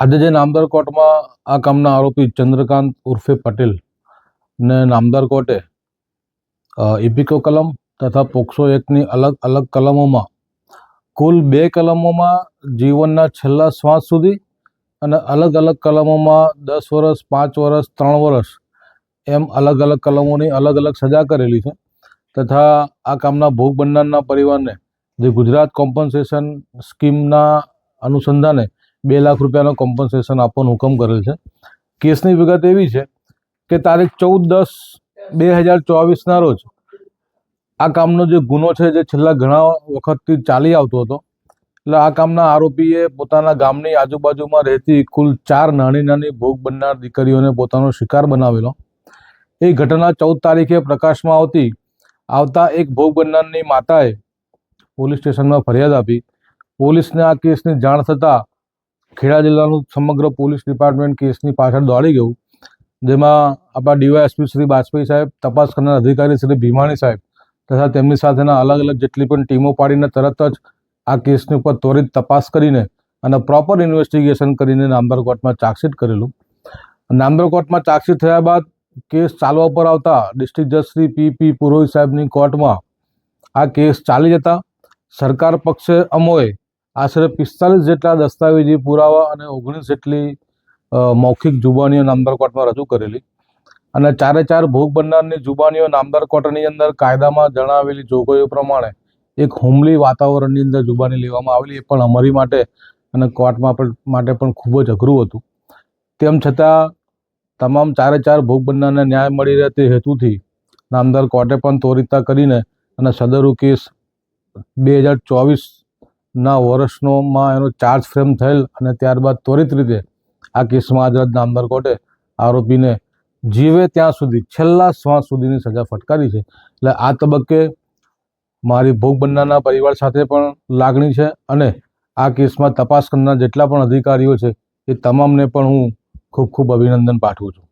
આજે જે નામદાર કોર્ટમાં આ કામના આરોપી ચંદ્રકાંત ઉર્ફે પટેલ ને નામદાર કોર્ટે ઇપિકો કલમ તથા પોક્સો એક્ટની અલગ અલગ કલમોમાં, કુલ બે કલમોમાં જીવનના છેલ્લા શ્વાસ સુધી અને અલગ અલગ કલમોમાં દસ વર્ષ, પાંચ વર્ષ, ત્રણ વર્ષ એમ અલગ અલગ કલમોની અલગ અલગ સજા કરેલી છે તથા આ કામના ભોગ બનનારના પરિવારને જે ગુજરાત કોમ્પન્સેશન સ્કીમના અનુસંધાને બે લાખ રૂપિયાનો કોમ્પન્સેશન આપવાનો હુકમ કરેલ છે. કેસની વિગત એવી છે કે તારીખ ચૌદ દસ બે હજાર ચોવીસના રોજ આ કામનો જે ગુનો છે જે છેલ્લા ઘણા વખતથી ચાલી આવતો હતો, એટલે આ કામના આરોપીએ પોતાના ગામની આજુબાજુમાં રહેતી કુલ ચાર નાની નાની ભોગ બનનાર દીકરીઓને પોતાનો શિકાર બનાવેલો. એ ઘટના ચૌદ તારીખે પ્રકાશમાં આવતી, આવતા એક ભોગ બનનારની માતાએ પોલીસ સ્ટેશનમાં ફરિયાદ આપી. પોલીસને આ કેસની જાણ થતાં ખેડા જિલ્લાનું સમગ્ર પોલીસ ડિપાર્ટમેન્ટ કેસની પાછળ દોડી ગયું, જેમાં આપણા ડીવાયએસપી શ્રી બાજપેયી સાહેબ, તપાસ કરનાર અધિકારી શ્રી ભીમાણી સાહેબ તથા તેમની સાથેના અલગ અલગ જેટલી પણ ટીમો પાડીને તરત જ આ કેસની ઉપર ત્વરિત તપાસ કરીને અને પ્રોપર ઇન્વેસ્ટિગેશન કરીને નામદાર કોર્ટમાં ચાર્જશીટ કરેલું. નામદાર કોર્ટમાં ચાર્જશીટ થયા બાદ કેસ ચાલવા પર આવતા ડિસ્ટ્રિક્ટ જજ શ્રી પી પી પુરોહિત સાહેબની કોર્ટમાં આ કેસ ચાલી જતા સરકાર પક્ષે અમોએ આશરે પિસ્તાલીસ જેટલા દસ્તાવેજી પુરાવા અને ઓગણીસ જેટલી મૌખિક જુબાનીઓ નામદાર કોર્ટમાં રજૂ કરેલી. અને ચારે ચાર ભોગ બનનારની જુબાનીઓ નામદાર કોર્ટની અંદર કાયદામાં જણાવેલી જોગવાઈઓ પ્રમાણે એક હુમલી વાતાવરણની અંદર જુબાની લેવામાં આવેલી, એ પણ અમારી માટે અને કોર્ટમાં માટે પણ ખૂબ જ અઘરું હતું. તેમ છતાં, તમામ ચારે ચાર ભોગ બનનારને ન્યાય મળી રહે તે હેતુથી નામદાર કોર્ટે પણ ત્વરિતતા કરીને અને સદરુ કેસ બે હજાર ચોવીસના વર્ષનોમાં એનો ચાર્જ ફ્રેમ થયેલ અને ત્યારબાદ ત્વરિત રીતે આ કેસમાં આજ નામદાર કોર્ટે આરોપીને જીવે ત્યાં સુધી, છેલ્લા શ્વાસ સુધીની સજા ફટકારી છે. એટલે આ તબક્કે મારી ભોગ બનનારના પરિવાર સાથે પણ લાગણી છે અને આ કેસમાં તપાસ કરનાર જેટલા પણ અધિકારીઓ છે એ તમામને પણ હું ખૂબ ખૂબ અભિનંદન પાઠવું છું.